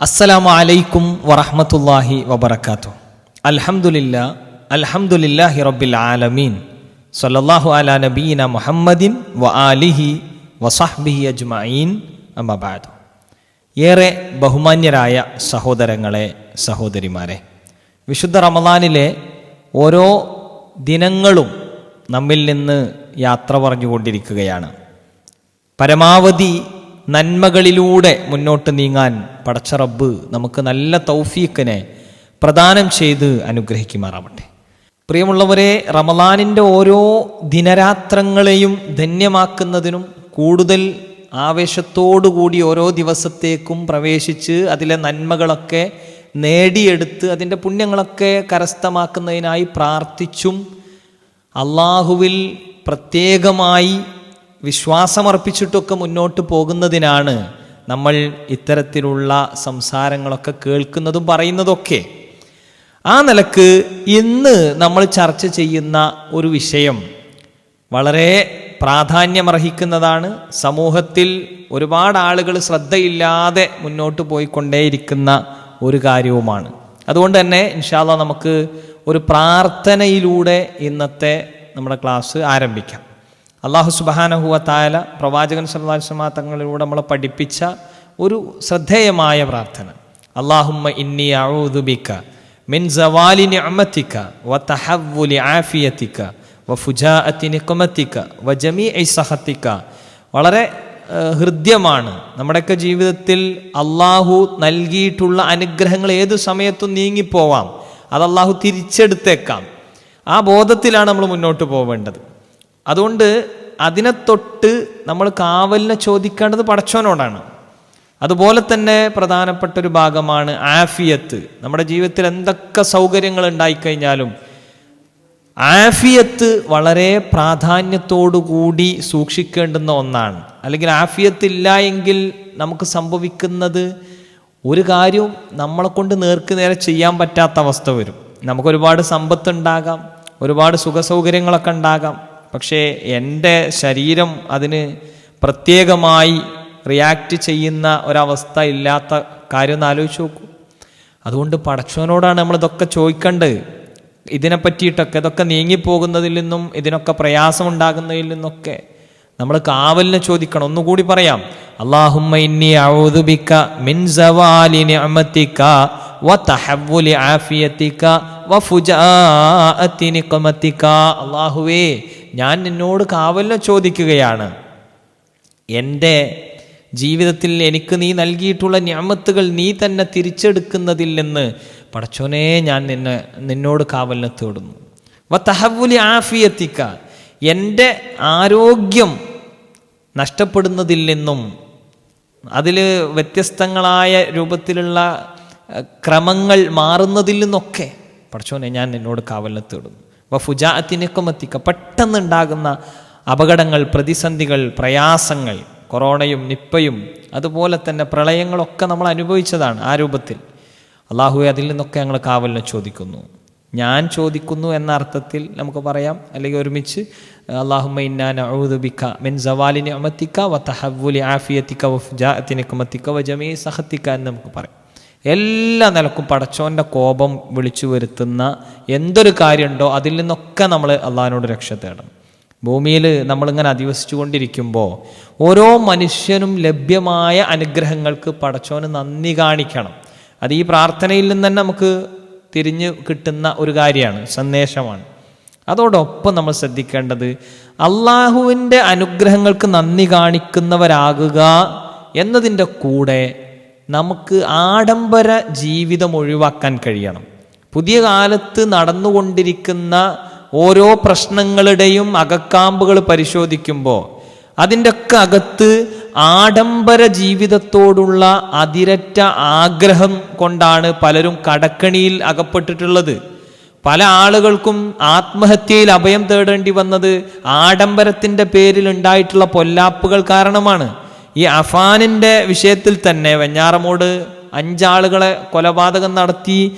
അസ്സലാമു അലൈക്കും വറഹമത്തല്ലാഹി വബറകാതുഹു. അലഹമുല്ല അൽഹംദുലില്ലാഹി റബ്ബിൽ ആലമീൻ. സല്ലല്ലാഹു അല നബീന മുഹമ്മദിൻ വ ആലിഹി വസഹ്ബിഹി അജ്മീൻ അമ്മ ബഅദ്. ഏറെ ബഹുമാന്യരായ സഹോദരങ്ങളെ സഹോദരിമാരെ വിശുദ്ധ റമദാനിലെ ഓരോ ദിനങ്ങളും നമ്മിൽ നിന്ന് യാത്ര പറഞ്ഞുകൊണ്ടിരിക്കുകയാണ്. പരമാവധി നന്മകളിലൂടെ മുന്നോട്ട് നീങ്ങാൻ പടച്ച റബ്ബ് നമുക്ക് നല്ല തൗഫീഖിനെ പ്രദാനം ചെയ്ത് അനുഗ്രഹിക്കുമാറാവട്ടെ. പ്രിയമുള്ളവരെ റമലാനിന്റെ ഓരോ ദിനരാത്രങ്ങളെയും ധന്യമാക്കുന്നതിനും കൂടുതൽ ആവേശത്തോടുകൂടി ഓരോ ദിവസത്തേക്കും പ്രവേശിച്ച് അതിലെ നന്മകളൊക്കെ നേടിയെടുത്ത് അതിന്റെ പുണ്യങ്ങളൊക്കെ കരസ്ഥമാക്കുന്നതിനായി പ്രാർത്ഥിച്ചും അള്ളാഹുവിൽ പ്രത്യേകമായി വിശ്വാസമർപ്പിച്ചിട്ടൊക്കെ മുന്നോട്ട് പോകുന്നതിനാണ് നമ്മൾ ഇത്തരത്തിലുള്ള സംസാരങ്ങളൊക്കെ കേൾക്കുന്നതും പറയുന്നതൊക്കെ. ആ നിലയ്ക്ക് ഇന്ന് നമ്മൾ ചർച്ച ചെയ്യുന്ന ഒരു വിഷയം വളരെ പ്രാധാന്യമർഹിക്കുന്നതാണ്. സമൂഹത്തിൽ ഒരുപാട് ആളുകൾ ശ്രദ്ധയില്ലാതെ മുന്നോട്ട് പോയിക്കൊണ്ടേയിരിക്കുന്ന ഒരു കാര്യവുമാണ്. അതുകൊണ്ട് തന്നെ ഇൻഷാല്ല നമുക്ക് ഒരു പ്രാർത്ഥനയിലൂടെ ഇന്നത്തെ നമ്മുടെ ക്ലാസ് ആരംഭിക്കാം. അള്ളാഹു സുബാനഹുവ തായാല പ്രവാചകൻ സല്ലാസ്മാ തങ്ങളിലൂടെ നമ്മളെ പഠിപ്പിച്ച ഒരു ശ്രദ്ധേയമായ പ്രാർത്ഥന. അള്ളാഹുമ്മ ഇന്നി അഊദുബിക്ക മിൻ സവാലി അമത്തിക്ക വ തഹവുലി ആഫിയതിക വ ഫുജാഅത്തി നിഖമതിക വ ജമീഇ സഹതിക വളരെ ഹൃദ്യമാണ്. നമ്മുടെയൊക്കെ ജീവിതത്തിൽ അള്ളാഹു നൽകിയിട്ടുള്ള അനുഗ്രഹങ്ങൾ ഏത് സമയത്തും നീങ്ങിപ്പോവാം. അത് അള്ളാഹു തിരിച്ചെടുത്തേക്കാം. ആ ബോധത്തിലാണ് നമ്മൾ മുന്നോട്ട് പോവേണ്ടത്. അതുകൊണ്ട് അതിനെ തൊട്ട് നമ്മൾ കാവലിനെ ചോദിക്കേണ്ടത് പടച്ചോനോടാണ് അതുപോലെ തന്നെ പ്രധാനപ്പെട്ട ഒരു ഭാഗമാണ് ആഫിയത്ത്. നമ്മുടെ ജീവിതത്തിൽ എന്തൊക്കെ സൗകര്യങ്ങൾ ഉണ്ടായിക്കഴിഞ്ഞാലും ആഫിയത്ത് വളരെ പ്രാധാന്യത്തോടുകൂടി സൂക്ഷിക്കേണ്ടുന്ന ഒന്നാണ്. അല്ലെങ്കിൽ ആഫിയത്ത് ഇല്ല എങ്കിൽ നമുക്ക് സംഭവിക്കുന്നത് ഒരു കാര്യവും നമ്മളെ കൊണ്ട് നേർക്ക് നേരെ ചെയ്യാൻ പറ്റാത്ത അവസ്ഥ വരും. നമുക്കൊരുപാട് സമ്പത്ത് ഉണ്ടാകാം ഒരുപാട് സുഖസൗകര്യങ്ങളൊക്കെ ഉണ്ടാകാം. പക്ഷേ എന്റെ ശരീരം അതിന് പ്രത്യേകമായി റിയാക്ട് ചെയ്യുന്ന ഒരവസ്ഥ ഇല്ലാത്ത കാര്യം ഒന്ന് ആലോചിച്ച് നോക്കൂ. അതുകൊണ്ട് പടച്ചവനോടാണ് നമ്മൾ ഇതൊക്കെ ചോദിക്കേണ്ടത്. ഇതിനെ പറ്റിയിട്ടൊക്കെ ഇതൊക്കെ നീങ്ങിപ്പോകുന്നതിൽ നിന്നും ഇതിനൊക്കെ പ്രയാസമുണ്ടാകുന്നതിൽ നിന്നൊക്കെ നമ്മൾ കാവലിനെ ചോദിക്കണം. ഒന്നുകൂടി പറയാം. അള്ളാഹുമ്മ ഇന്നി മിൻ സവാലി നിഅമതിക ആഫിയതിക നിഖമതിക അള്ളാഹുവേ ഞാൻ നിന്നോട് കാവലിനെ ചോദിക്കുകയാണ്. എന്റെ ജീവിതത്തിൽ എനിക്ക് നീ നൽകിയിട്ടുള്ള ഞാമത്തുകൾ നീ തന്നെ തിരിച്ചെടുക്കുന്നതിൽ നിന്ന് പടച്ചോനെ ഞാൻ നിന്നെ നിന്നോട് കാവലിനെ തേടുന്നു. വ തഹവുലി ആഫിയത്തിക്ക എന്റെ ആരോഗ്യം നഷ്ടപ്പെടുന്നതിൽ നിന്നും അതിൽ വ്യത്യസ്തങ്ങളായ രൂപത്തിലുള്ള ക്രമങ്ങൾ മാറുന്നതിൽ നിന്നൊക്കെ പടച്ചോനെ ഞാൻ നിന്നോട് കാവലിനെ തേടുന്നു. വ ഫുജാത്തിനൊക്കെ പെട്ടെന്നുണ്ടാകുന്ന അപകടങ്ങൾ പ്രതിസന്ധികൾ പ്രയാസങ്ങൾ കൊറോണയും നിപ്പയും അതുപോലെ തന്നെ പ്രളയങ്ങളൊക്കെ നമ്മൾ അനുഭവിച്ചതാണ് ആ രൂപത്തിൽ. അള്ളാഹുവെ അതിൽ നിന്നൊക്കെ ഞങ്ങൾ കാവലിനെ ചോദിക്കുന്നു. ഞാൻ ചോദിക്കുന്നു എന്ന അർത്ഥത്തിൽ നമുക്ക് പറയാം. അല്ലെങ്കിൽ ഒരുമിച്ച് അള്ളാഹുബിക്ക മിൻ സവാലിനെ അമത്തിക്ക വ തഹബുലി ആഫിയത്തിക്ക വ ഫുജാഅത്തിനിക്കുമത്തിക്ക വ ജമീ സഹത്തിക്ക എന്ന് നമുക്ക് പറയാം. എല്ലാ നിലക്കും പടച്ചോന്റെ കോപം വിളിച്ചു വരുത്തുന്ന എന്തൊരു കാര്യമുണ്ടോ അതിൽ നിന്നൊക്കെ നമ്മൾ അള്ളാഹിനോട് രക്ഷ തേടണം. ഭൂമിയിൽ നമ്മളിങ്ങനെ അധിവസിച്ചു കൊണ്ടിരിക്കുമ്പോൾ ഓരോ മനുഷ്യനും ലഭ്യമായ അനുഗ്രഹങ്ങൾക്ക് പടച്ചോന് നന്ദി കാണിക്കണം. അത് ഈ പ്രാർത്ഥനയിൽ നിന്ന് തന്നെ നമുക്ക് തിരിഞ്ഞ് കിട്ടുന്ന ഒരു കാര്യമാണ് സന്ദേശമാണ്. അതോടൊപ്പം നമ്മൾ ശ്രദ്ധിക്കേണ്ടത് അള്ളാഹുവിന്റെ അനുഗ്രഹങ്ങൾക്ക് നന്ദി കാണിക്കുന്നവരാകുക എന്നതിന്റെ കൂടെ നമുക്ക് ആഡംബര ജീവിതം ഒഴിവാക്കാൻ കഴിയണം. പുതിയ കാലത്ത് നടന്നുകൊണ്ടിരിക്കുന്ന ഓരോ പ്രശ്നങ്ങളുടെയും അകക്കാമ്പുകൾ പരിശോധിക്കുമ്പോൾ അതിന്റെ ഒക്കെ അകത്ത് ആഡംബര ജീവിതത്തോടുള്ള അതിരറ്റ ആഗ്രഹം കൊണ്ടാണ് പലരും കടക്കണിയിൽ അകപ്പെട്ടിട്ടുള്ളത്. പല ആളുകൾക്കും ആത്മഹത്യയിൽ അഭയം തേടേണ്ടി വന്നത് ആഡംബരത്തിന്റെ പേരിൽ ഉണ്ടായിട്ടുള്ള പൊല്ലാപ്പുകൾ കാരണമാണ്. ഈ അഫാനിന്റെ വിഷയത്തിൽ തന്നെ വെഞ്ഞാറമൂട് അഞ്ചാളുകളെ കൊലപാതകം നടത്തി.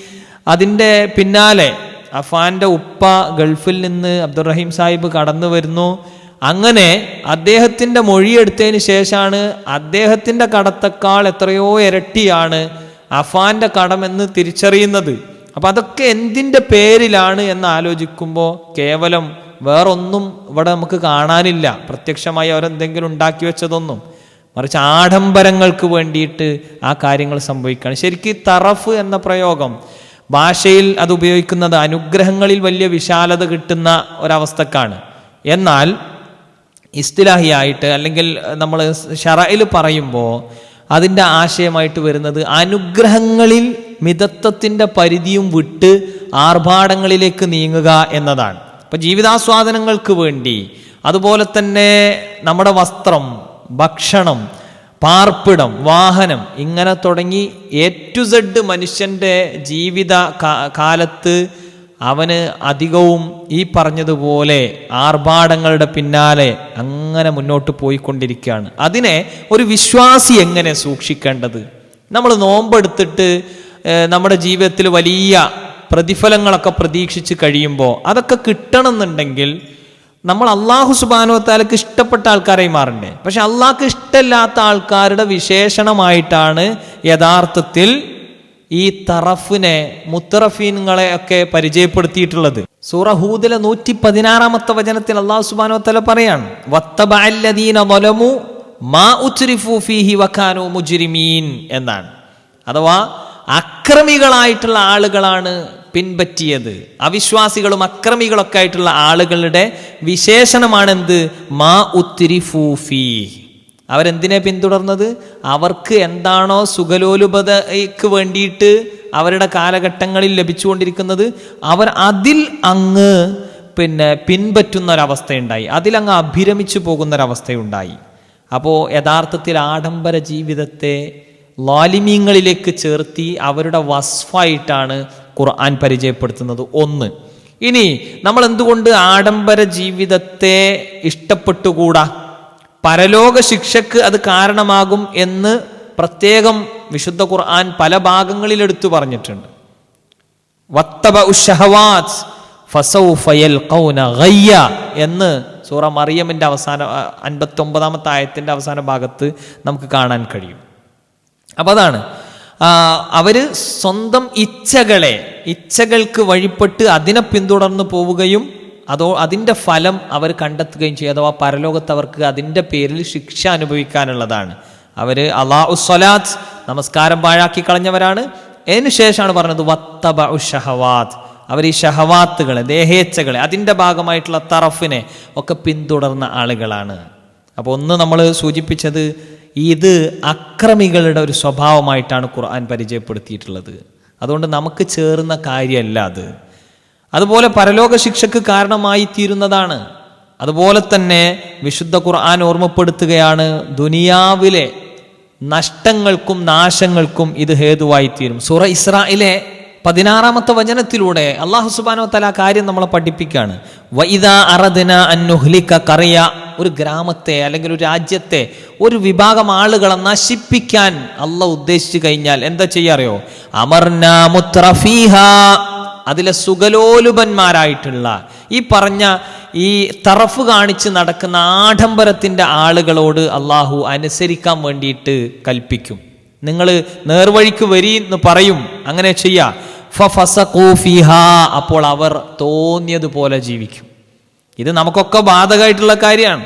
അതിന്റെ പിന്നാലെ അഫാന്റെ ഉപ്പ ഗൾഫിൽ നിന്ന് അബ്ദുറഹീം സാഹിബ് കടന്നു വരുന്നു. അങ്ങനെ അദ്ദേഹത്തിന്റെ മൊഴിയെടുത്തതിന് ശേഷമാണ് അദ്ദേഹത്തിന്റെ കടത്തേക്കാൾ എത്രയോ ഇരട്ടിയാണ് അഫാന്റെ കടമെന്ന് തിരിച്ചറിയുന്നത്. അപ്പം അതൊക്കെ എന്തിന്റെ പേരിലാണ് എന്ന് ആലോചിക്കുമ്പോൾ കേവലം വേറൊന്നും ഇവിടെ നമുക്ക് കാണാനില്ല. പ്രത്യക്ഷമായി അവരെന്തെങ്കിലും ഉണ്ടാക്കി വെച്ചതൊന്നും. മറിച്ച് ആഡംബരങ്ങൾക്ക് വേണ്ടിയിട്ട് ആ കാര്യങ്ങൾ സംഭവിക്കുകയാണ്. ശരിക്കും തറഫ് എന്ന പ്രയോഗം ഭാഷയിൽ അത് ഉപയോഗിക്കുന്നത് അനുഗ്രഹങ്ങളിൽ വലിയ വിശാലത കിട്ടുന്ന ഒരവസ്ഥക്കാണ്. എന്നാൽ ഇസ്തിലാഹിയായിട്ട് അല്ലെങ്കിൽ നമ്മൾ ഷറയിൽ പറയുമ്പോൾ അതിന്റെ ആശയമായിട്ട് വരുന്നത് അനുഗ്രഹങ്ങളിൽ മിതത്വത്തിന്റെ പരിധിയും വിട്ട് ആർഭാടങ്ങളിലേക്ക് നീങ്ങുക എന്നതാണ്. ഇപ്പം ജീവിതാസ്വാദനങ്ങൾക്ക് വേണ്ടി അതുപോലെ തന്നെ നമ്മുടെ വസ്ത്രം ഭക്ഷണം പാർപ്പിടം വാഹനം ഇങ്ങനെ തുടങ്ങി എ ടു സെഡ് മനുഷ്യന്റെ ജീവിത കാലത്ത് അവന് അധികവും ഈ പറഞ്ഞതുപോലെ ആർഭാടങ്ങളുടെ പിന്നാലെ അങ്ങനെ മുന്നോട്ട് പോയിക്കൊണ്ടിരിക്കുകയാണ്. അതിനെ ഒരു വിശ്വാസി എങ്ങനെ സൂക്ഷിക്കേണ്ടത്? നമ്മൾ നോമ്പെടുത്തിട്ട് നമ്മുടെ ജീവിതത്തിൽ വലിയ പ്രതിഫലങ്ങളൊക്കെ പ്രതീക്ഷിച്ച് കഴിയുമ്പോൾ അതൊക്കെ കിട്ടണമെന്നുണ്ടെങ്കിൽ നമ്മൾ അള്ളാഹു സുബാനുവത്താലക്ക് ഇഷ്ടപ്പെട്ട ആൾക്കാരായി മാറണ്ടേ. പക്ഷെ അള്ളാഹ്ക്ക് ഇഷ്ടമില്ലാത്ത ആൾക്കാരുടെ വിശേഷണമായിട്ടാണ് യഥാർത്ഥത്തിൽ ഈ തറഫിനെ മുത്തറഫീനുകളെ ഒക്കെ പരിചയപ്പെടുത്തിയിട്ടുള്ളത്. സൂറഹൂദിലെ നൂറ്റി പതിനാറാമത്തെ വചനത്തിൽ അള്ളാഹു സുബാനുവത്തല തല പറയാണ് മാ ഫീഹി മുജ്രിമീൻ എന്നാണ്. അഥവാ അക്രമികളായിട്ടുള്ള ആളുകളാണ് പിൻപറ്റിയത്. അവിശ്വാസികളും അക്രമികളൊക്കെ ആയിട്ടുള്ള ആളുകളുടെ വിശേഷണമാണ് എന്ത് മാ ഉത്തിരിഫൂഫി അവരെന്തിനെ പിന്തുടർന്നത്? അവർക്ക് എന്താണോ സുഖലോലുപതയ്ക്ക് വേണ്ടിയിട്ട് അവരുടെ കാലഘട്ടങ്ങളിൽ ലഭിച്ചുകൊണ്ടിരിക്കുന്നത്. അവർ അതിൽ അങ്ങ് പിന്നെ പിൻപറ്റുന്ന ഒരവസ്ഥയുണ്ടായി അതിലങ്ങ് അഭിരമിച്ചു പോകുന്ന ഒരവസ്ഥയുണ്ടായി അപ്പോൾ യഥാർത്ഥത്തിൽ ആഡംബര ജീവിതത്തെ ലാലിമീങ്ങളിലേക്ക് ചേർത്തി അവരുടെ വസ്ഫായിട്ടാണ് ഖുർആൻ പരിചയപ്പെടുത്തുന്നത് ഒന്ന്. ഇനി നമ്മൾ എന്തുകൊണ്ട് ആഡംബര ജീവിതത്തെ ഇഷ്ടപ്പെട്ടുകൂടാ? പരലോക ശിക്ഷക്ക് അത് കാരണമാകും എന്ന് പ്രത്യേകം വിശുദ്ധ ഖുർആൻ പല ഭാഗങ്ങളിൽ എടുത്തു പറഞ്ഞിട്ടുണ്ട് വത്തബ ഉഷഹവാത് ഗയ്യ എന്ന് സൂറ മറിയമിന്റെ അവസാന അൻപത്തി ഒമ്പതാമത്തെ ആയത്തിന്റെ അവസാന ഭാഗത്ത് നമുക്ക് കാണാൻ കഴിയും. അപ്പൊ അതാണ് ആ, അവർ സ്വന്തം ഇച്ഛകളെ ഇച്ഛകൾക്ക് വഴിപ്പെട്ട് അതിനെ പിന്തുടർന്ന് പോവുകയും അതോ അതിന്റെ ഫലം അവർ കണ്ടെത്തുകയും ചെയ്യും. അഥവാ പരലോകത്ത് അവർക്ക് അതിന്റെ പേരിൽ ശിക്ഷ അനുഭവിക്കാനുള്ളതാണ്. അവർ അള്ളാഹു സ്വലാത്ത് നമസ്കാരം പാഴാക്കി കളഞ്ഞവരാണ്. അതിനുശേഷമാണ് പറഞ്ഞത് വത്തബ ഷഹവാത്ത്. അവർ ഈ ഷഹവാത്തുകളെ ദേഹേച്ഛകളെ അതിന്റെ ഭാഗമായിട്ടുള്ള തറഫിനെ ഒക്കെ പിന്തുടർന്ന ആളുകളാണ്. അപ്പോൾ ഒന്ന് നമ്മൾ സൂചിപ്പിച്ചത് ഇത് അക്രമികളുടെ ഒരു സ്വഭാവമായിട്ടാണ് ഖുർആൻ പരിചയപ്പെടുത്തിയിട്ടുള്ളത്. അതുകൊണ്ട് നമുക്ക് ചേർന്ന കാര്യമല്ല അത്. അതുപോലെ പരലോക ശിക്ഷക്ക് കാരണമായി തീരുന്നതാണ്. അതുപോലെ തന്നെ വിശുദ്ധ ഖുർആൻ ഓർമ്മപ്പെടുത്തുകയാണ് ദുനിയാവിലെ നഷ്ടങ്ങൾക്കും നാശങ്ങൾക്കും ഇത് ഹേതുവായി തീരും. സുറ ഇസ്രായിലെ പതിനാറാമത്തെ വചനത്തിലൂടെ അള്ളാഹു സുബാനോ തല കാര്യം നമ്മളെ പഠിപ്പിക്കുകയാണ്. വൈദ അറദന അന്നുഹ്ലിക്ക കറിയ. ഒരു ഗ്രാമത്തെ അല്ലെങ്കിൽ ഒരു രാജ്യത്തെ ഒരു വിഭാഗം ആളുകളെ നശിപ്പിക്കാൻ അല്ല ഉദ്ദേശിച്ചു കഴിഞ്ഞാൽ എന്താ ചെയ്യാറിയോ അമർന അതിലെ സുഗലോലുപന്മാരായിട്ടുള്ള ഈ പറഞ്ഞ ഈ തറഫ് കാണിച്ച് നടക്കുന്ന ആഡംബരത്തിന്റെ ആളുകളോട് അള്ളാഹു അനുസരിക്കാൻ വേണ്ടിയിട്ട് കൽപ്പിക്കും. നിങ്ങൾ നേർവഴിക്ക് വരി എന്ന് പറയും. അങ്ങനെ ചെയ്യാ. ഫഫസഖൂ ഫിഹാ. അപ്പോൾ അവർ തോന്നിയതുപോലെ ജീവിക്കും. ഇത് നമുക്കൊക്കെ ബാധകമായിട്ടുള്ള കാര്യമാണ്.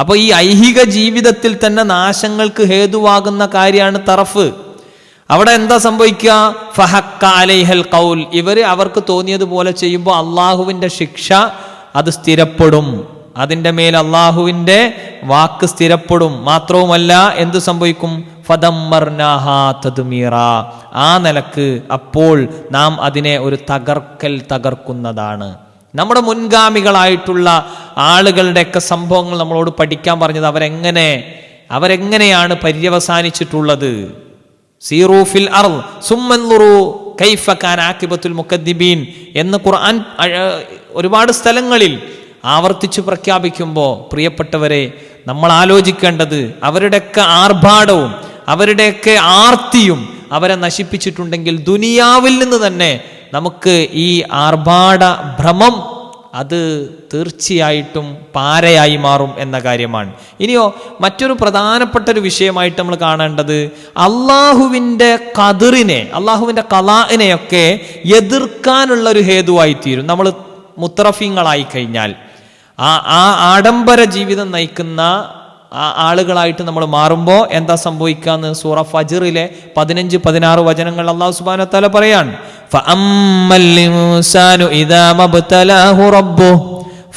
അപ്പോൾ ഈ ഐഹിക ജീവിതത്തിൽ തന്നെ നാശങ്ങൾക്ക് ഹേതുവാകുന്ന കാര്യമാണ് തറഫ്. അവിടെ എന്താ സംഭവിക്കുക? ഫഹക്ക അലൈഹൽ കൗൽ ഇവർ അവർക്ക് തോന്നിയതുപോലെ ചെയ്യുമ്പോൾ അള്ളാഹുവിന്റെ ശിക്ഷ അത് സ്ഥിരപ്പെടും. അതിന്റെ മേൽ അള്ളാഹുവിന്റെ വാക്ക് സ്ഥിരപ്പെടും. മാത്രവുമല്ല എന്ത് സംഭവിക്കും? ഫദമ്മർനാഹാ തദ്മീറ. ആ നിലയ്ക്ക് അപ്പോൾ നാം അതിനെ ഒരു തകർക്കൽ തകർക്കുന്നതാണ്. നമ്മുടെ മുൻഗാമികളായിട്ടുള്ള ആളുകളുടെയൊക്കെ സംഭവങ്ങൾ നമ്മളോട് പഠിക്കാൻ പറഞ്ഞത് അവരെങ്ങനെ അവരെങ്ങനെയാണ് പര്യവസാനിച്ചിട്ടുള്ളത്? സീറൂഫിൽ അർ കൈഫ എന്ന് ഖുർആൻ ഒരുപാട് സ്ഥലങ്ങളിൽ ആവർത്തിച്ചു പ്രഖ്യാപിക്കുമ്പോൾ പ്രിയപ്പെട്ടവരെ നമ്മൾ ആലോചിക്കേണ്ടത് അവരുടെയൊക്കെ ആർഭാടവും അവരുടെയൊക്കെ ആർത്തിയും അവരെ നശിപ്പിച്ചിട്ടുണ്ടെങ്കിൽ ദുനിയാവിൽ നിന്ന് തന്നെ നമുക്ക് ഈ ആർഭാട ഭ്രമം അത് തീർച്ചയായിട്ടും പാരയായി മാറും എന്ന കാര്യമാണ്. ഇനിയോ മറ്റൊരു പ്രധാനപ്പെട്ട ഒരു വിഷയമായിട്ട് നമ്മൾ കാണേണ്ടത് അള്ളാഹുവിന്റെ കതിറിനെ അള്ളാഹുവിന്റെ കലാഇനെയൊക്കെ എതിർക്കാനുള്ള ഒരു ഹേതുവായി തീരും നമ്മൾ മുത്തറഫിങ്ങളായി കഴിഞ്ഞാൽ ആ ആ ആഡംബര ജീവിതം നയിക്കുന്ന ആ ആളുകളായിട്ട് നമ്മൾ മാറുമ്പോൾ എന്താ സംഭവിക്കാന്ന് സൂറ ഫജിറിലെ പതിനഞ്ച് പതിനാറ് വചനങ്ങൾ അള്ളാഹു സുബാനത്താല തല പറയാണ്. فَأَمَّا الْإِنسَانُ إِذَا مَا ابْتَلَاهُ رَبُّهُ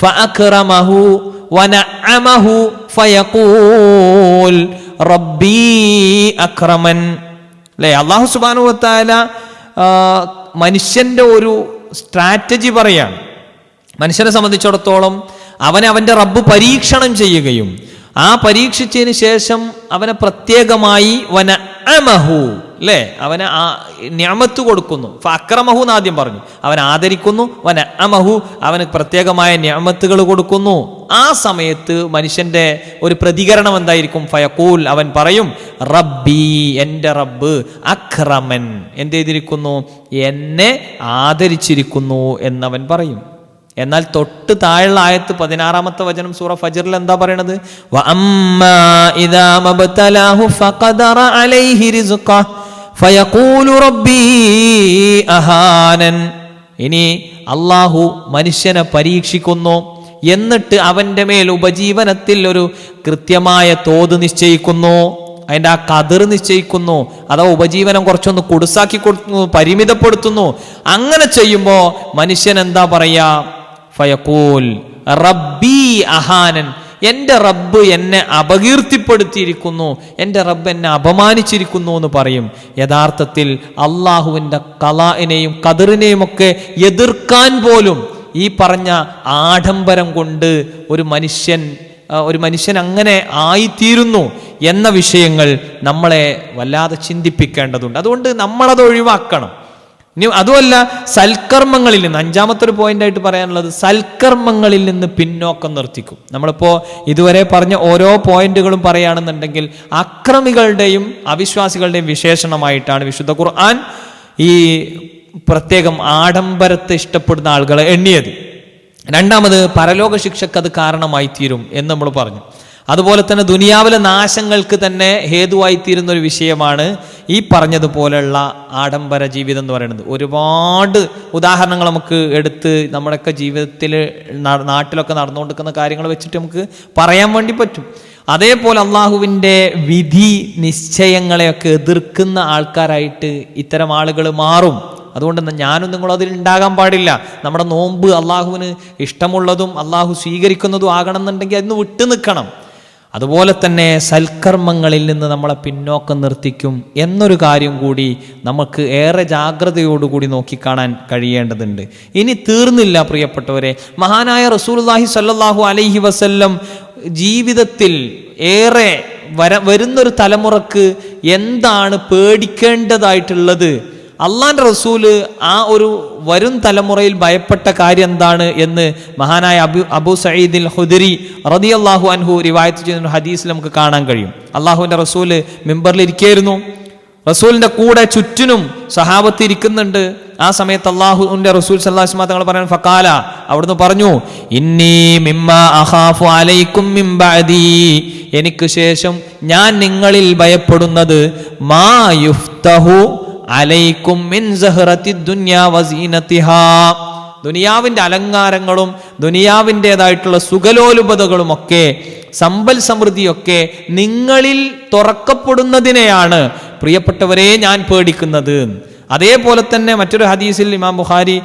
فَأَكْرَمَهُ وَنَعَّمَهُ فَيَقُولُ رَبِّي أَكْرَمَنِ അല്ലേ അള്ളാഹു സുബാനു വത്താല മനുഷ്യന്റെ ഒരു സ്ട്രാറ്റജി പറയാണ് മനുഷ്യനെ സംബന്ധിച്ചിടത്തോളം അവനെ അവന്റെ റബ്ബ് പരീക്ഷണം ചെയ്യുകയും ആ പരീക്ഷിച്ചതിന് ശേഷം അവനെ പ്രത്യേകമായി വന അമഹു അല്ലേ അവന് ആ ഞാമത്ത് കൊടുക്കുന്നു. അക്രമഹു എന്ന് ആദ്യം പറഞ്ഞു. അവൻ ആദരിക്കുന്നു വന അമഹു അവന് പ്രത്യേകമായ ഞാമത്തുകൾ കൊടുക്കുന്നു. ആ സമയത്ത് മനുഷ്യന്റെ ഒരു പ്രതികരണം എന്തായിരിക്കും? ഫയക്കൂൽ അവൻ പറയും റബ്ബി എന്റെ റബ്ബ് അക്രമൻ. എന്ത് ചെയ്തിരിക്കുന്നു? എന്നെ ആദരിച്ചിരിക്കുന്നു എന്നവൻ പറയും. എന്നാൽ തൊട്ട് താഴെയുള്ള ആയത്ത് പതിനാറാമത്തെ വചനം സൂറ ഫജറിൽ എന്താ പറയണത്? ഇനി അള്ളാഹു മനുഷ്യനെ പരീക്ഷിക്കുന്നു എന്നിട്ട് അവന്റെ മേൽ ഉപജീവനത്തിൽ ഒരു കൃത്യമായ തോത് നിശ്ചയിക്കുന്നു. അതിന്റെ ആ കതിർ നിശ്ചയിക്കുന്നു. അഥവാ ഉപജീവനം കുറച്ചൊന്ന് കുടുസാക്കി കൊടുക്കുന്നു പരിമിതപ്പെടുത്തുന്നു. അങ്ങനെ ചെയ്യുമ്പോൾ മനുഷ്യൻ എന്താ പറയാ? ഫയക്കൂൽ റബ്ബി അഹാനൻ എന്റെ റബ്ബ് എന്നെ അപകീർത്തിപ്പെടുത്തിയിരിക്കുന്നു എന്റെ റബ്ബ് എന്നെ അപമാനിച്ചിരിക്കുന്നു എന്ന് പറയും. യഥാർത്ഥത്തിൽ അള്ളാഹുവിന്റെ കലാനെയും കതിറിനെയും ഒക്കെ എതിർക്കാൻ പോലും ഈ പറഞ്ഞ ആഡംബരം കൊണ്ട് ഒരു മനുഷ്യൻ ഒരു മനുഷ്യൻ അങ്ങനെ ആയിത്തീരുന്നു എന്ന വിഷയങ്ങൾ നമ്മളെ വല്ലാതെ ചിന്തിപ്പിക്കേണ്ടതുണ്ട്. അതുകൊണ്ട് നമ്മളത് ഒഴിവാക്കണം. ഇനി അതുമല്ല സൽക്കർമ്മങ്ങളിൽ നിന്ന് അഞ്ചാമത്തെ ഒരു പോയിന്റ് ആയിട്ട് പറയാനുള്ളത് സൽക്കർമ്മങ്ങളിൽ നിന്ന് പിന്നോക്കം നിർത്തിക്കും. നമ്മളിപ്പോൾ ഇതുവരെ പറഞ്ഞ ഓരോ പോയിന്റുകളും പറയുകയാണെന്നുണ്ടെങ്കിൽ അക്രമികളുടെയും അവിശ്വാസികളുടെയും വിശേഷണമായിട്ടാണ് വിശുദ്ധ ഖുർആൻ ഈ പ്രത്യേകം ആഡംബരത്തെ ഇഷ്ടപ്പെടുന്ന ആളുകളെ എണ്ണിയത്. രണ്ടാമത് പരലോക ശിക്ഷക്ക് അത് കാരണമായി തീരും എന്ന് നമ്മൾ പറഞ്ഞു. അതുപോലെ തന്നെ ദുനിയാവിലെ നാശങ്ങൾക്ക് തന്നെ ഹേതുവായിത്തീരുന്ന ഒരു വിഷയമാണ് ഈ പറഞ്ഞതുപോലെയുള്ള ആഡംബര ജീവിതം എന്ന് പറയുന്നത്. ഒരുപാട് ഉദാഹരണങ്ങൾ നമുക്ക് എടുത്ത് നമ്മുടെയൊക്കെ ജീവിതത്തിൽ നാട്ടിലൊക്കെ നടന്നുകൊണ്ടിരിക്കുന്ന കാര്യങ്ങൾ വെച്ചിട്ട് നമുക്ക് പറയാൻ വേണ്ടി പറ്റും. അതേപോലെ അള്ളാഹുവിന്റെ വിധി നിശ്ചയങ്ങളെയൊക്കെ എതിർക്കുന്ന ആൾക്കാരായിട്ട് ഇത്തരം ആളുകൾ മാറും. അതുകൊണ്ട് ഞാനും നിങ്ങളും അതിൽ ഉണ്ടാകാൻ പാടില്ല. നമ്മുടെ നോമ്പ് അള്ളാഹുവിന് ഇഷ്ടമുള്ളതും അള്ളാഹു സ്വീകരിക്കുന്നതും ആകണമെന്നുണ്ടെങ്കിൽ അതിന് വിട്ടു നിൽക്കണം അതുപോലെ തന്നെ സൽക്കർമ്മങ്ങളിൽ നിന്ന് നമ്മളെ പിന്നോക്കം നിർത്തിക്കും എന്നൊരു കാര്യം കൂടി നമുക്ക് ഏറെ ജാഗ്രതയോടുകൂടി നോക്കിക്കാണാൻ കഴിയേണ്ടതുണ്ട്. ഇനി തീർന്നില്ല പ്രിയപ്പെട്ടവരെ മഹാനായ റസൂലുള്ളാഹി സല്ലാഹു അലൈഹി വസല്ലം ജീവിതത്തിൽ ഏറെ വര വരുന്നൊരു തലമുറയ്ക്ക് എന്താണ് പേടിക്കേണ്ടതായിട്ടുള്ളത്? അള്ളാന്റെ റസൂൽ ആ ഒരു വരും തലമുറയിൽ ഭയപ്പെട്ട കാര്യം എന്താണ് എന്ന് മഹാനായ അബു അബു സയ്യിദിൽ ഹുദരി റതി അള്ളാഹു അൻഹു റിവായത്ത് ചെയ്യുന്ന ഹദീസിൽ നമുക്ക് കാണാൻ കഴിയും. അള്ളാഹുവിന്റെ റസൂൽ മെമ്പറിൽ ഇരിക്കുകയായിരുന്നു റസൂലിന്റെ കൂടെ ചുറ്റിനും സഹാബത്ത് ഇരിക്കുന്നുണ്ട്. ആ സമയത്ത് അള്ളാഹുവിന്റെ റസൂൽ സല്ലാസ്മാ തങ്ങൾ പറയാൻ ഫക്കാല അവിടുന്ന് പറഞ്ഞു ഇന്നി അലൈക്കും മിൻ ബഅദി. എനിക്ക് ശേഷം ഞാൻ നിങ്ങളിൽ ഭയപ്പെടുന്നത് മാ യുഫ്തഹു അലൈക്കും മിൻ ദുനിയാവിന്റെ അലങ്കാരങ്ങളും ദുനിയാവിന്റെതായിട്ടുള്ള സുഖലോലുപതകളും ഒക്കെ സമ്പൽ സമൃദ്ധിയൊക്കെ നിങ്ങളിൽ തുറക്കപ്പെടുന്നതിനെയാണ് പ്രിയപ്പെട്ടവരെ ഞാൻ പേടിക്കുന്നത്. അതേപോലെ തന്നെ മറ്റൊരു ഹദീസിൽ ഇമാം ബുഖാരി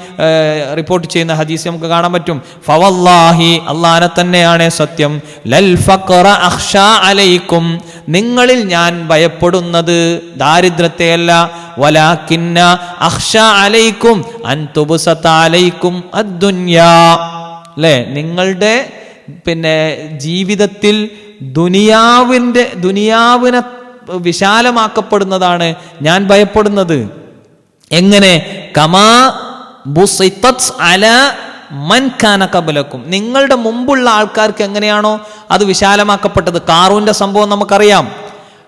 റിപ്പോർട്ട് ചെയ്യുന്ന ഹദീസ് നമുക്ക് കാണാൻ പറ്റും. ഫവല്ലാഹി അള്ളാനെ തന്നെയാണ് സത്യം. ലൽ ഫഖറ അഖ്ഷാ അലൈക്കും. നിങ്ങളിൽ ഞാൻ ഭയപ്പെടുന്നത് ദാരിദ്ര്യത്തെയല്ല. വലാക്കിന്ന അഹ്ഷ അലൈക്കും അൻ അദ്ദുന്യ അലൈക്കും അദ്ദുന്യാ. അല്ലേ? നിങ്ങളുടെ പിന്നെ ജീവിതത്തിൽ ദുനിയാവിന്റെ ദുനിയാവിനെ വിശാലമാക്കപ്പെടുന്നതാണ് ഞാൻ ഭയപ്പെടുന്നത്. എങ്ങനെ? കമാ ബുസിത്തത് അല മൻ കാന കബലക്കും നിങ്ങളുടെ മുമ്പുള്ള ആൾക്കാർക്ക് എങ്ങനെയാണോ അത് വിശാലമാക്കപ്പെട്ടത്? കാറൂന്റെ സംഭവം നമുക്കറിയാം.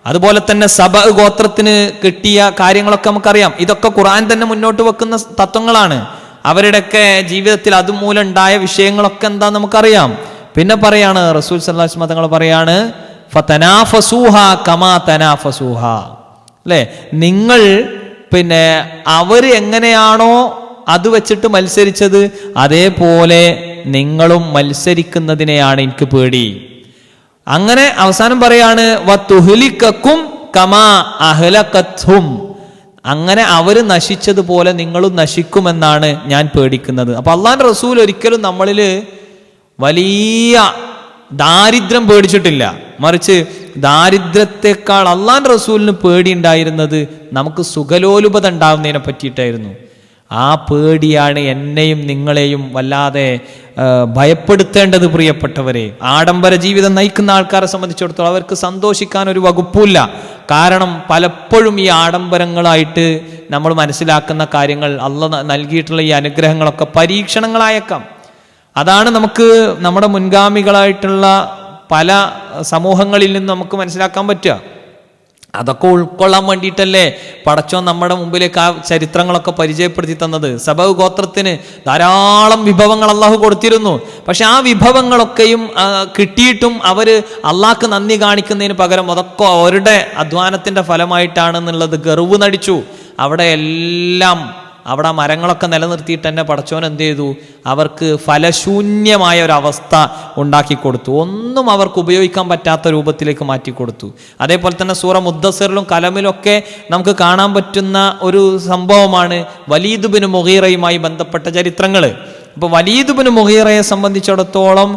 അതുപോലെ തന്നെ സബ ഗോത്രത്തിന് കിട്ടിയ കാര്യങ്ങളൊക്കെ നമുക്കറിയാം. ഇതൊക്കെ ഖുറാൻ തന്നെ മുന്നോട്ട് വെക്കുന്ന തത്വങ്ങളാണ്. അവരുടെയൊക്കെ ജീവിതത്തിൽ അതുമൂലം ഉണ്ടായ വിഷയങ്ങളൊക്കെ എന്താ നമുക്കറിയാം. പിന്നെ പറയാണ് റസൂൽ സല്ലാസ് തങ്ങൾ പറയാണ് കമാ അല്ലേ? നിങ്ങൾ പിന്നെ അവർ എങ്ങനെയാണോ അത് വെച്ചിട്ട് മത്സരിച്ചത്? അതേപോലെ നിങ്ങളും മത്സരിക്കുന്നതിനെയാണ് എനിക്ക് പേടി. അങ്ങനെ അവസാനം പറയാണ് വത്തുഹലിക്കും കമാ അഹ്ലകത്ഹും അങ്ങനെ അവർ നശിച്ചതുപോലെ നിങ്ങളും നശിക്കുമെന്നാണ് ഞാൻ പേടിക്കുന്നത്. അപ്പൊ അള്ളാൻ റസൂൽ ഒരിക്കലും നമ്മളിൽ വലിയ ദാരിദ്ര്യം പേടിച്ചിട്ടില്ല. മറിച്ച് ദാരിദ്ര്യത്തെക്കാൾ അള്ളാൻ റസൂലിന് പേടി ഉണ്ടായിരുന്നത് നമുക്ക് സുഖലോലുപത ഉണ്ടാവുന്നതിനെ പറ്റിയിട്ടായിരുന്നു. ആ പേടിയാണ് എന്നെയും നിങ്ങളെയും വല്ലാതെ ഭയപ്പെടുത്തേണ്ടത് പ്രിയപ്പെട്ടവരെ. ആഡംബര ജീവിതം നയിക്കുന്ന ആൾക്കാരെ സംബന്ധിച്ചിടത്തോളം അവർക്ക് സന്തോഷിക്കാൻ ഒരു വകുപ്പില്ല കാരണം പലപ്പോഴും ഈ ആഡംബരങ്ങളായിട്ട് നമ്മൾ മനസ്സിലാക്കുന്ന കാര്യങ്ങൾ അല്ല നൽകിയിട്ടുള്ള ഈ അനുഗ്രഹങ്ങളൊക്കെ പരീക്ഷണങ്ങളായേക്കാം. അതാണ് നമുക്ക് നമ്മുടെ മുൻഗാമികളായിട്ടുള്ള പല സമൂഹങ്ങളിൽ നിന്ന് നമുക്ക് മനസ്സിലാക്കാൻ പറ്റുക. അതൊക്കെ ഉൾക്കൊള്ളാൻ വേണ്ടിയിട്ടല്ലേ പടച്ചോൻ നമ്മുടെ മുമ്പിലേക്ക് ആ ചരിത്രങ്ങളൊക്കെ പരിചയപ്പെടുത്തി തന്നത്. സബവ് ഗോത്രത്തിന് ധാരാളം വിഭവങ്ങൾ അള്ളാഹു കൊടുത്തിരുന്നു. പക്ഷെ ആ വിഭവങ്ങളൊക്കെയും കിട്ടിയിട്ടും അവർ അള്ളാഹ്ക്ക് നന്ദി കാണിക്കുന്നതിന് പകരം അതൊക്കെ അവരുടെ അധ്വാനത്തിന്റെ ഫലമായിട്ടാണെന്നുള്ളത് ഗർവ് നടിച്ചു. അവിടെ എല്ലാം അവിടെ ആ മരങ്ങളൊക്കെ നിലനിർത്തിയിട്ട് തന്നെ പടച്ചോൻ എന്ത് ചെയ്തു? അവർക്ക് ഫലശൂന്യമായ ഒരവസ്ഥ ഉണ്ടാക്കി കൊടുത്തു. ഒന്നും അവർക്ക് ഉപയോഗിക്കാൻ പറ്റാത്ത രൂപത്തിലേക്ക് മാറ്റി കൊടുത്തു. അതേപോലെ തന്നെ സൂറ മുദ്ദസറിലും കലമിലൊക്കെ നമുക്ക് കാണാൻ പറ്റുന്ന ഒരു സംഭവമാണ് വലീദ് ബിൻ മുഹീറയുമായി ബന്ധപ്പെട്ട ചരിത്രങ്ങൾ അപ്പോൾ വലീദുബിന് മുഹീറയെ സംബന്ധിച്ചിടത്തോളം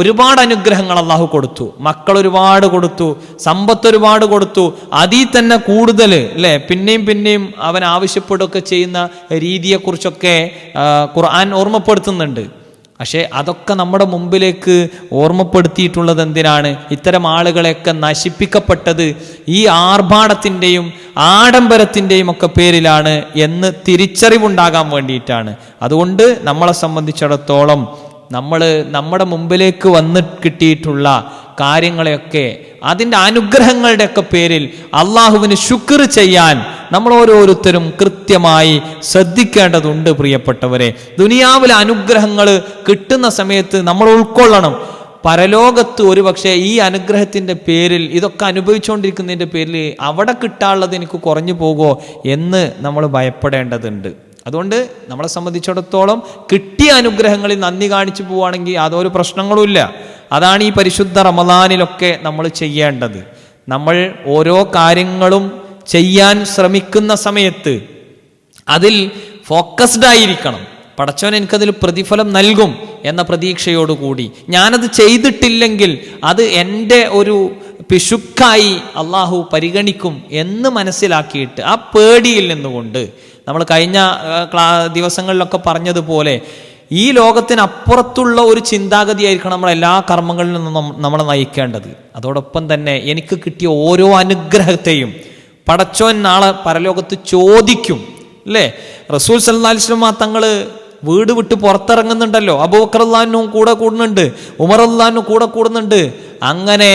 ഒരുപാട് അനുഗ്രഹങ്ങൾ അള്ളാഹു കൊടുത്തു. മക്കൾ ഒരുപാട് കൊടുത്തു സമ്പത്ത് ഒരുപാട് കൊടുത്തു. അതിൽ തന്നെ കൂടുതൽ അല്ലേ? പിന്നെയും പിന്നെയും അവൻ ആവശ്യപ്പെടുകയൊക്കെ ചെയ്യുന്ന രീതിയെക്കുറിച്ചൊക്കെ ഖുർആൻ ഓർമ്മപ്പെടുത്തുന്നുണ്ട്. പക്ഷേ അതൊക്കെ നമ്മുടെ മുമ്പിലേക്ക് ഓർമ്മപ്പെടുത്തിയിട്ടുള്ളത് എന്തിനാണ്? ഇത്തരം ആളുകളെയൊക്കെ നശിപ്പിക്കപ്പെട്ടത് ഈ ആർഭാടത്തിന്റെയും ആഡംബരത്തിന്റെയും ഒക്കെ പേരിലാണ് എന്ന് തിരിച്ചറിവുണ്ടാകാൻ വേണ്ടിയിട്ടാണ്. അതുകൊണ്ട് നമ്മളെ സംബന്ധിച്ചിടത്തോളം നമ്മൾ നമ്മുടെ മുമ്പിലേക്ക് വന്ന് കിട്ടിയിട്ടുള്ള കാര്യങ്ങളെയൊക്കെ അതിന്റെ അനുഗ്രഹങ്ങളുടെയൊക്കെ പേരിൽ അള്ളാഹുവിന് ശുക്ർ ചെയ്യാൻ നമ്മൾ ഓരോരുത്തരും കൃത്യമായി ശ്രദ്ധിക്കേണ്ടതുണ്ട് പ്രിയപ്പെട്ടവരെ. ദുനിയാവിലെ അനുഗ്രഹങ്ങൾ കിട്ടുന്ന സമയത്ത് നമ്മൾ ഉൾക്കൊള്ളണം. പരലോകത്ത് ഒരുപക്ഷെ ഈ അനുഗ്രഹത്തിന്റെ പേരിൽ ഇതൊക്കെ അനുഭവിച്ചുകൊണ്ടിരിക്കുന്നതിന്റെ പേരിൽ അവിടെ കിട്ടാനുള്ളത് എനിക്ക് കുറഞ്ഞു പോകുമോ എന്ന് നമ്മൾ ഭയപ്പെടേണ്ടതുണ്ട്. അതുകൊണ്ട് നമ്മളെ സംബന്ധിച്ചിടത്തോളം കിട്ടിയ അനുഗ്രഹങ്ങളിൽ നന്ദി കാണിച്ചു പോവുകയാണെങ്കിൽ യാതൊരു പ്രശ്നങ്ങളുമില്ല അതാണ് ഈ പരിശുദ്ധ റമദാനിലൊക്കെ നമ്മൾ ചെയ്യേണ്ടത്. നമ്മൾ ഓരോ കാര്യങ്ങളും ചെയ്യാൻ ശ്രമിക്കുന്ന സമയത്ത് അതിൽ ഫോക്കസ്ഡ് ആയിരിക്കണം. പടച്ചവൻ എനിക്കതിൽ പ്രതിഫലം നൽകും എന്ന പ്രതീക്ഷയോടുകൂടി. ഞാനത് ചെയ്തിട്ടില്ലെങ്കിൽ അത് എന്റെ ഒരു പിശുക്കായി അള്ളാഹു പരിഗണിക്കും എന്ന് മനസ്സിലാക്കിയിട്ട് ആ പേടിയിൽ നിന്നുകൊണ്ട് നമ്മൾ കഴിഞ്ഞ ദിവസങ്ങളിലൊക്കെ പറഞ്ഞതുപോലെ ഈ ലോകത്തിനപ്പുറത്തുള്ള ഒരു ചിന്താഗതിയായിരിക്കണം നമ്മൾ എല്ലാ കർമ്മങ്ങളിൽ നിന്നും നമ്മളെ നയിക്കേണ്ടത്. അതോടൊപ്പം തന്നെ എനിക്ക് കിട്ടിയ ഓരോ അനുഗ്രഹത്തെയും പടച്ചോൻ നാളെ പരലോകത്ത് ചോദിക്കും. അല്ലേ? റസൂൽ സല്ലാസ്ലമ തങ്ങൾ വീട് വിട്ട് പുറത്തിറങ്ങുന്നുണ്ടല്ലോ. അബൂബക്കർ അള്ളഹാനും കൂടെ കൂടുന്നുണ്ട്. ഉമർ അള്ളഹാനും കൂടെ കൂടുന്നുണ്ട്. അങ്ങനെ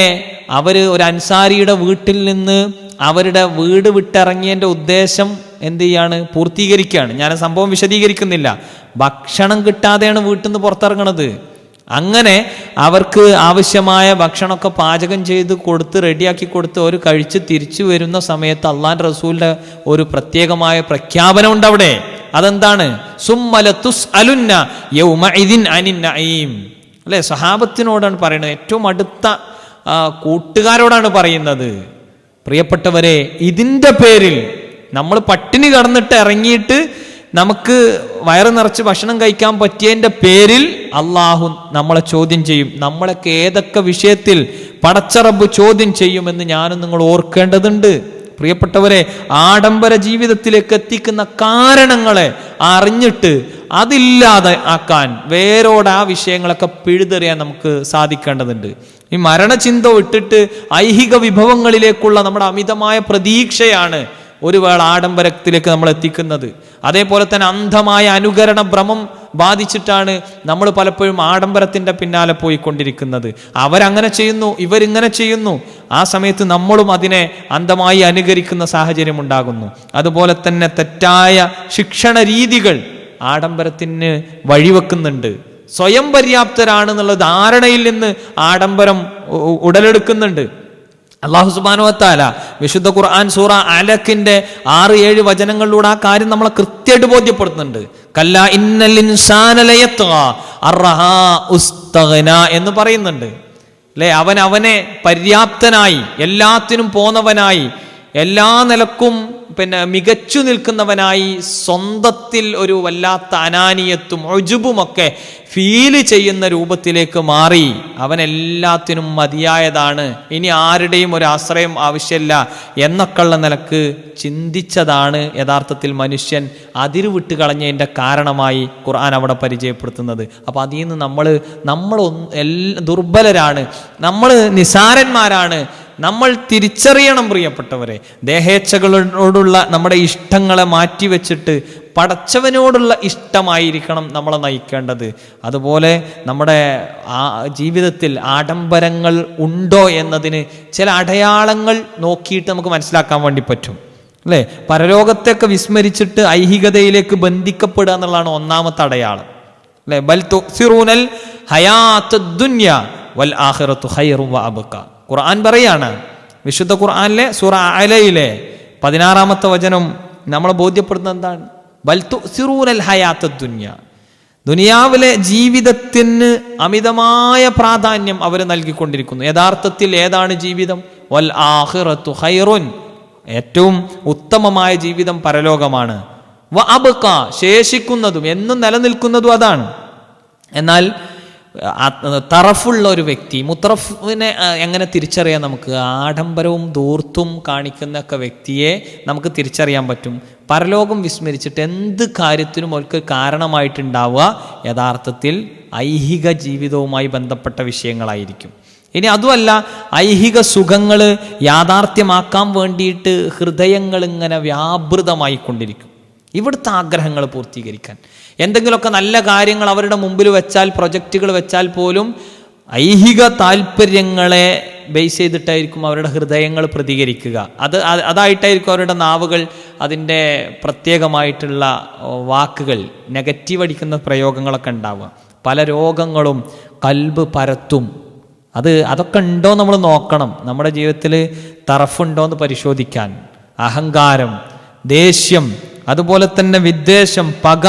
അവർ ഒരു അൻസാരിയുടെ വീട്ടിൽ നിന്ന് അവരുടെ വീട് വിട്ടിറങ്ങിയതിന്റെ ഉദ്ദേശം എന്ത് ചെയ്യാണ്? പൂർത്തീകരിക്കുകയാണ്. ഞാൻ സംഭവം വിശദീകരിക്കുന്നില്ല. ഭക്ഷണം കിട്ടാതെയാണ് വീട്ടിൽ നിന്ന് പുറത്തിറങ്ങണത്. അങ്ങനെ അവർക്ക് ആവശ്യമായ ഭക്ഷണമൊക്കെ പാചകം ചെയ്ത് കൊടുത്ത് റെഡിയാക്കി കൊടുത്ത് അവർ കഴിച്ച് തിരിച്ചു വരുന്ന സമയത്ത് അള്ളാൻ റസൂലിന്റെ ഒരു പ്രത്യേകമായ പ്രഖ്യാപനം ഉണ്ട് അവിടെ. അതെന്താണ്? അലുന്ന അനിൻ അല്ലെ? സഹാബത്തിനോടാണ് പറയുന്നത്. ഏറ്റവും അടുത്ത ആ, കൂട്ടുകാരോടാണ് പറയുന്നത് പ്രിയപ്പെട്ടവരെ ഇതിന്റെ പേരിൽ നമ്മൾ പട്ടിണി കടന്നിട്ട് ഇറങ്ങിയിട്ട് നമുക്ക് വയറ് നിറച്ച് ഭക്ഷണം കഴിക്കാൻ പറ്റിയതിന്റെ പേരിൽ അള്ളാഹു നമ്മളെ ചോദ്യം ചെയ്യും. നമ്മളൊക്കെ ഏതൊക്കെ വിഷയത്തിൽ പടച്ചറബ് ചോദ്യം ചെയ്യുമെന്ന് ഞാനും നിങ്ങൾ ഓർക്കേണ്ടതുണ്ട്. പ്രിയപ്പെട്ടവരെ ആഡംബര ജീവിതത്തിലേക്ക് എത്തിക്കുന്ന കാരണങ്ങളെ അറിഞ്ഞിട്ട് അതില്ലാതെ ആക്കാൻ വേരോടെ ആ വിഷയങ്ങളൊക്കെ പിഴുതെറിയാൻ നമുക്ക് സാധിക്കേണ്ടതുണ്ട്. ഈ മരണചിന്ത വിട്ടിട്ട് ഐഹിക വിഭവങ്ങളിലേക്കുള്ള നമ്മുടെ അമിതമായ പ്രതീക്ഷയാണ് ഒരു വേള ആഡംബരത്തിലേക്ക് നമ്മൾ എത്തിക്കുന്നത്. അതേപോലെ തന്നെ അന്ധമായ അനുകരണ ഭ്രമം ബാധിച്ചിട്ടാണ് നമ്മൾ പലപ്പോഴും ആഡംബരത്തിന്റെ പിന്നാലെ പോയിക്കൊണ്ടിരിക്കുന്നത്. അവരങ്ങനെ ചെയ്യുന്നു ഇവരിങ്ങനെ ചെയ്യുന്നു. ആ സമയത്ത് നമ്മളും അതിനെ അന്ധമായി അനുകരിക്കുന്ന സാഹചര്യം ഉണ്ടാകുന്നു. അതുപോലെ തന്നെ തെറ്റായ ശിക്ഷണ രീതികൾ ആഡംബരത്തിന് വഴിവെക്കുന്നുണ്ട്. സ്വയം പര്യാപ്തരാണെന്നുള്ള ധാരണയിൽ നിന്ന് ആഡംബരം ഉടലെടുക്കുന്നുണ്ട്. അള്ളാഹു സുബാനുവത്താല വിശുദ്ധ ഖുർആൻ സൂറ അലക്കിന്റെ ആറ് ഏഴ് വചനങ്ങളിലൂടെ ആ കാര്യം നമ്മളെ കൃത്യമായിട്ട് ബോധ്യപ്പെടുത്തുന്നുണ്ട്. കല്ല ഇന്നൽ എന്ന് പറയുന്നുണ്ട്. അല്ലെ? അവൻ അവനെ പര്യാപ്തനായി എല്ലാത്തിനും പോന്നവനായി എല്ലാ നിലക്കും പിന്നെ മികച്ചു നിൽക്കുന്നവനായി സ്വന്തത്തിൽ ഒരു വല്ലാത്ത അനാനിയത്തും ഒജുബുമൊക്കെ ഫീൽ ചെയ്യുന്ന രൂപത്തിലേക്ക് മാറി. അവൻ എല്ലാത്തിനും മതിയായതാണ്. ഇനി ആരുടെയും ഒരു ആശ്രയം ആവശ്യമില്ല എന്നൊക്കെയുള്ള നിലയ്ക്ക് ചിന്തിച്ചതാണ് യഥാർത്ഥത്തിൽ മനുഷ്യൻ അതിരുവിട്ട് കളഞ്ഞതിന്റെ കാരണമായി ഖുർആൻ അവിടെ പരിചയപ്പെടുത്തുന്നത്. അപ്പോൾ അതിൽ നിന്ന് നമ്മൾ നമ്മൾ ദുർബലരാണ്. നമ്മൾ നിസാരന്മാരാണ്. നമ്മൾ തിരിച്ചറിയണം പ്രിയപ്പെട്ടവരെ. ദേഹേച്ഛകളോടുള്ള നമ്മുടെ ഇഷ്ടങ്ങളെ മാറ്റിവെച്ചിട്ട് പടച്ചവനോടുള്ള ഇഷ്ടമായിരിക്കണം നമ്മളെ നയിക്കേണ്ടത്. അതുപോലെ നമ്മുടെ ആ ജീവിതത്തിൽ ആഡംബരങ്ങൾ ഉണ്ടോ എന്നതിന് ചില അടയാളങ്ങൾ നോക്കിയിട്ട് നമുക്ക് മനസ്സിലാക്കാൻ വേണ്ടി പറ്റും. അല്ലേ? പരലോകത്തെയൊക്കെ വിസ്മരിച്ചിട്ട് ഐഹികതയിലേക്ക് ബന്ധിക്കപ്പെടുക എന്നുള്ളതാണ് ഒന്നാമത്തെ അടയാളം. അല്ലേ? ബൽ തുസിറൂനൽ ഹയാത്ത് ദുന്യ വൽ ആഹിറത്തു ഹൈറും വ അബ്ക. ഖുർആൻ പറയാണ്. വിശുദ്ധ ഖുർആനിലെ സൂറ അലയിലെ പതിനാറാമത്തെ വചനം നമ്മളെ ബോധ്യപ്പെടുന്ന എന്താണ്? ബൽ തുസിറൂനൽ ഹയാത്ത ദുന്യ. ദുനിയാവിലെ ജീവിതത്തിന് അമിതമായ പ്രാധാന്യം അവർ നൽകിക്കൊണ്ടിരിക്കുന്നു. യഥാർത്ഥത്തിൽ ഏതാണ് ജീവിതം? വൽ ആഹിറത്തു ഹൈറുൻ ഏറ്റവും ഉത്തമമായ ജീവിതം പരലോകമാണ്. വ അബക്ക ശേഷിക്കുന്നതും എന്നും നിലനിൽക്കുന്നതും അതാണ്. എന്നാൽ തറഫുള്ള ഒരു വ്യക്തി മുത്തറഫിനെ എങ്ങനെ തിരിച്ചറിയാം നമുക്ക്? ആഡംബരവും ദൂർത്തും കാണിക്കുന്ന ഒക്കെ വ്യക്തിയെ നമുക്ക് തിരിച്ചറിയാൻ പറ്റും. പരലോകം വിസ്മരിച്ചിട്ട് എന്ത് കാര്യത്തിനും അവർക്ക് കാരണമായിട്ടുണ്ടാവുക യഥാർത്ഥത്തിൽ ഐഹിക ജീവിതവുമായി ബന്ധപ്പെട്ട വിഷയങ്ങളായിരിക്കും. ഇനി അതുമല്ല ഐഹിക സുഖങ്ങൾ യാഥാർത്ഥ്യമാക്കാൻ വേണ്ടിയിട്ട് ഹൃദയങ്ങൾ ഇങ്ങനെ വ്യാപൃതമായിക്കൊണ്ടിരിക്കും. ഇവിടുത്തെ ആഗ്രഹങ്ങൾ പൂർത്തീകരിക്കാൻ. എന്തെങ്കിലുമൊക്കെ നല്ല കാര്യങ്ങൾ അവരുടെ മുമ്പിൽ വെച്ചാൽ പ്രൊജക്റ്റുകൾ വെച്ചാൽ പോലും ഐഹിക താല്പര്യങ്ങളെ ബേസ് ചെയ്തിട്ടായിരിക്കും അവരുടെ ഹൃദയങ്ങൾ പ്രതികരിക്കുക. അത് അത് അതായിട്ടായിരിക്കും അവരുടെ നാവുകൾ അതിന്റെ പ്രത്യേകമായിട്ടുള്ള വാക്കുകൾ നെഗറ്റീവ് അടിക്കുന്ന പ്രയോഗങ്ങളൊക്കെ ഉണ്ടാവുക. പല രോഗങ്ങളും കൽബ് പരത്തും. അത് അതൊക്കെ ഉണ്ടോ നമ്മൾ നോക്കണം. നമ്മുടെ ജീവിതത്തിൽ തറഫുണ്ടോ എന്ന് പരിശോധിക്കാൻ. അഹങ്കാരം ദേഷ്യം അതുപോലെ തന്നെ വിദ്വേഷം പക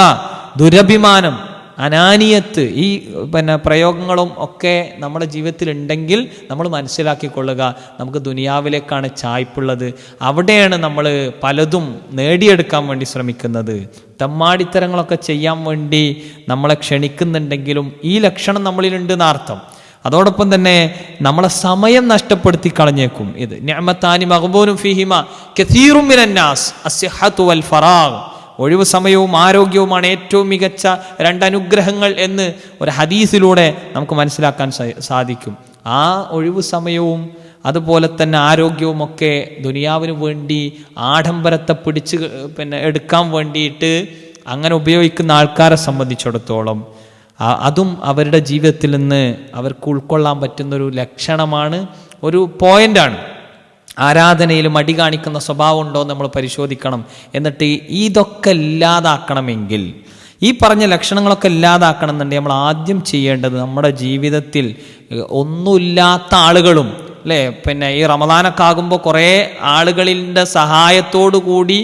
ദുരഭിമാനം അനാനിയത്ത് ഈ പിന്നെ പ്രയോഗങ്ങളും ഒക്കെ നമ്മുടെ ജീവിതത്തിൽ ഉണ്ടെങ്കിൽ നമ്മൾ മനസ്സിലാക്കിക്കൊള്ളുക. നമുക്ക് ദുനിയാവിലേക്കാണ് ചായ്പുള്ളത്. അവിടെയാണ് നമ്മൾ പലതും നേടിയെടുക്കാൻ വേണ്ടി ശ്രമിക്കുന്നത്. തെമ്മാടിത്തരങ്ങളൊക്കെ ചെയ്യാൻ വേണ്ടി നമ്മളെ ക്ഷണിക്കുന്നുണ്ടെങ്കിലും ഈ ലക്ഷണം നമ്മളിലുണ്ട് എന്നർത്ഥം അതോടൊപ്പം തന്നെ നമ്മളെ സമയം നഷ്ടപ്പെടുത്തി കളഞ്ഞേക്കും. ഇത്. ഫിഹിമ കസീറും ഫറാഗ്. ഒഴിവു സമയവും ആരോഗ്യവുമാണ് ഏറ്റവും മികച്ച രണ്ടനുഗ്രഹങ്ങൾ എന്ന് ഒരു ഹദീസിലൂടെ നമുക്ക് മനസ്സിലാക്കാൻ സാധിക്കും. ആ ഒഴിവു സമയവും അതുപോലെ തന്നെ ആരോഗ്യവും ഒക്കെ ദുനിയാവിന് വേണ്ടി ആഡംബരത്തെ പിടിച്ച് പിന്നെ എടുക്കാൻ വേണ്ടിയിട്ട് അങ്ങനെ ഉപയോഗിക്കുന്ന ആൾക്കാരെ സംബന്ധിച്ചിടത്തോളം അതും അവരുടെ ജീവിതത്തിൽ നിന്ന് അവർക്ക് ഉൾക്കൊള്ളാൻ പറ്റുന്നൊരു ലക്ഷണമാണ് ഒരു പോയിന്റാണ് ആരാധനയിൽ മടി കാണിക്കുന്ന സ്വഭാവം ഉണ്ടോ നമ്മൾ പരിശോധിക്കണം. എന്നിട്ട് ഇതൊക്കെ ഇല്ലാതാക്കണമെങ്കിൽ ഈ പറഞ്ഞ ലക്ഷണങ്ങളൊക്കെ ഇല്ലാതാക്കണം എന്നുണ്ടെങ്കിൽ നമ്മൾ ആദ്യം ചെയ്യേണ്ടത് നമ്മുടെ ജീവിതത്തിൽ ഒന്നുമില്ലാത്ത ആളുകളും അല്ലേ? പിന്നെ ഈ റമദാനൊക്കെ ആകുമ്പോൾ കുറേ ആളുകളിന്റെ സഹായത്തോടു കൂടി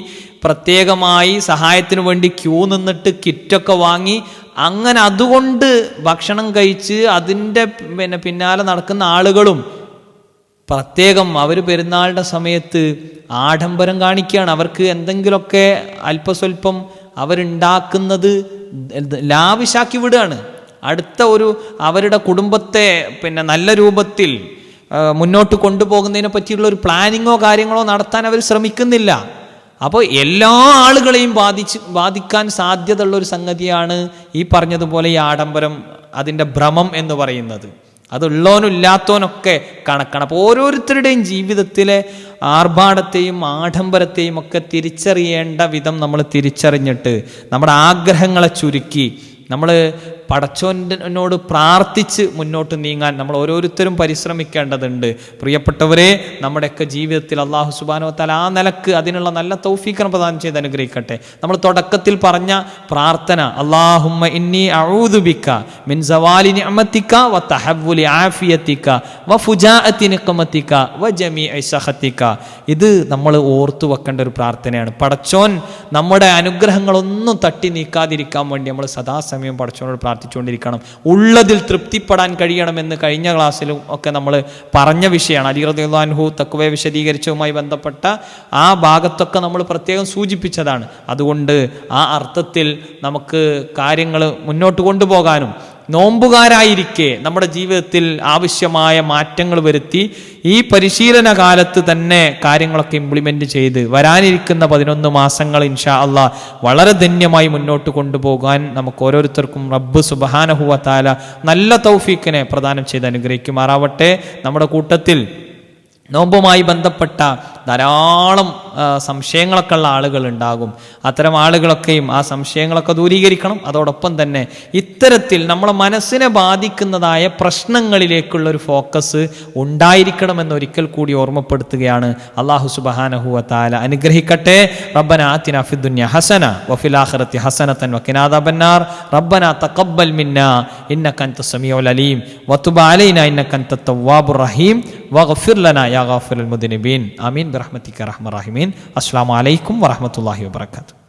പ്രത്യേകമായി സഹായത്തിന് വേണ്ടി ക്യൂ നിന്നിട്ട് കിറ്റൊക്കെ വാങ്ങി അങ്ങനെ അതുകൊണ്ട് ഭക്ഷണം കഴിച്ച് അതിന്റെ പിന്നെ പിന്നാലെ നടക്കുന്ന ആളുകളും പ്രത്യേകം അവർ പെരുന്നാളുടെ സമയത്ത് ആഡംബരം കാണിക്കുകയാണ്. അവർക്ക് എന്തെങ്കിലുമൊക്കെ അല്പസ്വല്പം അവരുണ്ടാക്കുന്നത് ലാവിശാക്കി വിടുകയാണ്. അടുത്ത ഒരു അവരുടെ കുടുംബത്തെ പിന്നെ നല്ല രൂപത്തിൽ മുന്നോട്ട് കൊണ്ടുപോകുന്നതിനെ പറ്റിയുള്ള ഒരു പ്ലാനിങ്ങോ കാര്യങ്ങളോ നടത്താൻ അവർ ശ്രമിക്കുന്നില്ല. അപ്പോൾ എല്ലാ ആളുകളെയും ബാധിച്ച് ബാധിക്കാൻ സാധ്യതയുള്ള ഒരു സംഗതിയാണ് ഈ പറഞ്ഞതുപോലെ ഈ ആഡംബരം അതിന്റെ ഭ്രമം എന്ന് പറയുന്നത്. അതുള്ളവനും ഇല്ലാത്തവനൊക്കെ കണക്കാണ്. അപ്പോൾ ഓരോരുത്തരുടെയും ജീവിതത്തിലെ ആർഭാടത്തെയും ആഡംബരത്തെയും ഒക്കെ തിരിച്ചറിയേണ്ട വിധം നമ്മൾ തിരിച്ചറിഞ്ഞിട്ട് നമ്മുടെ ആഗ്രഹങ്ങളെ ചുരുക്കി നമ്മൾ പടച്ചോനോട് പ്രാർത്ഥിച്ച് മുന്നോട്ട് നീങ്ങാൻ നമ്മൾ ഓരോരുത്തരും പരിശ്രമിക്കേണ്ടതുണ്ട്. പ്രിയപ്പെട്ടവരെ നമ്മുടെയൊക്കെ ജീവിതത്തിൽ അള്ളാഹു സുബാനോ തല ആ നിലയ്ക്ക് അതിനുള്ള നല്ല തൗഫീഖനം പ്രദാനം ചെയ്ത് അനുഗ്രഹിക്കട്ടെ. നമ്മൾ തുടക്കത്തിൽ പറഞ്ഞ പ്രാർത്ഥന അള്ളാഹുമ്മ ഇന്നി അഊദുബിക്ക മിൻ സവാലി വ തഹവ്വുലി ആഫിയതിക വ ഫുജാഅതി നിഖമതിക വ ജമീഇ സഖതിക ഇത് നമ്മൾ ഓർത്തു വെക്കേണ്ട ഒരു പ്രാർത്ഥനയാണ്. പടച്ചോൻ നമ്മുടെ അനുഗ്രഹങ്ങളൊന്നും തട്ടി നീക്കാതിരിക്കാൻ വേണ്ടി നമ്മൾ സദാസമയം പടച്ചോനോട് പ്രാർത്ഥിച്ചുകൊണ്ടിരിക്കണം. ഉള്ളതിൽ തൃപ്തിപ്പെടാൻ കഴിയണമെന്ന് കഴിഞ്ഞ ക്ലാസ്സിലും ഒക്കെ നമ്മൾ പറഞ്ഞ വിഷയമാണ്. അലി റദിയുള്ളാൻഹു തക്കുവെ വിശദീകരിച്ചതുമായി ബന്ധപ്പെട്ട ആ ഭാഗത്തൊക്കെ നമ്മൾ പ്രത്യേകം സൂചിപ്പിച്ചതാണ്. അതുകൊണ്ട് ആ അർത്ഥത്തിൽ നമുക്ക് കാര്യങ്ങൾ മുന്നോട്ട് കൊണ്ടുപോകാനും നോമ്പുകാരായിരിക്കെ നമ്മുടെ ജീവിതത്തിൽ ആവശ്യമായ മാറ്റങ്ങൾ വരുത്തി ഈ പരിശീലന കാലത്ത് തന്നെ കാര്യങ്ങളൊക്കെ ഇംപ്ലിമെന്റ് ചെയ്ത് വരാനിരിക്കുന്ന പതിനൊന്ന് മാസങ്ങൾ ഇൻഷാ അല്ല വളരെ ധന്യമായി മുന്നോട്ട് കൊണ്ടുപോകാൻ നമുക്ക് ഓരോരുത്തർക്കും റബ്ബ് സുബഹാനഹുവ താല നല്ല തൗഫീഖിനെ പ്രദാനം ചെയ്ത് അനുഗ്രഹിക്കുമാറാവട്ടെ. നമ്മുടെ കൂട്ടത്തിൽ നോമ്പുമായി ബന്ധപ്പെട്ട ധാരാളം സംശയങ്ങളൊക്കെ ഉള്ള ആളുകൾ ഉണ്ടാകും അത്തരം ആളുകളൊക്കെയും ആ സംശയങ്ങളൊക്കെ ദൂരീകരിക്കണം. അതോടൊപ്പം തന്നെ ഇത്തരത്തിൽ നമ്മളെ മനസ്സിനെ ബാധിക്കുന്നതായ പ്രശ്നങ്ങളിലേക്കുള്ള ഒരു ഫോക്കസ് ഉണ്ടായിരിക്കണം എന്നൊരിക്കൽ കൂടി ഓർമ്മപ്പെടുത്തുകയാണ് അള്ളാഹു സുബഹാനഹുവ താല അനുഗ്രഹിക്കട്ടെ. റബ്ബന ആത്തിന ഫിദുന്യ ഹസന വഫിൽ ആഖിറത്തി ഹസനതൻ ബന്നാർ റബ്ബന തഖബ്ബൽ മിന്ന ഇന്ന അൻത സമീഉൽ അലീം. വത്തുബ അലൈന അൻത തവ്വാബുർ റഹീം. واغفر لنا يا غافر المذنبين. آمين. برحمتك رحم الراحمين. السلام عليكم ورحمة الله وبركاته.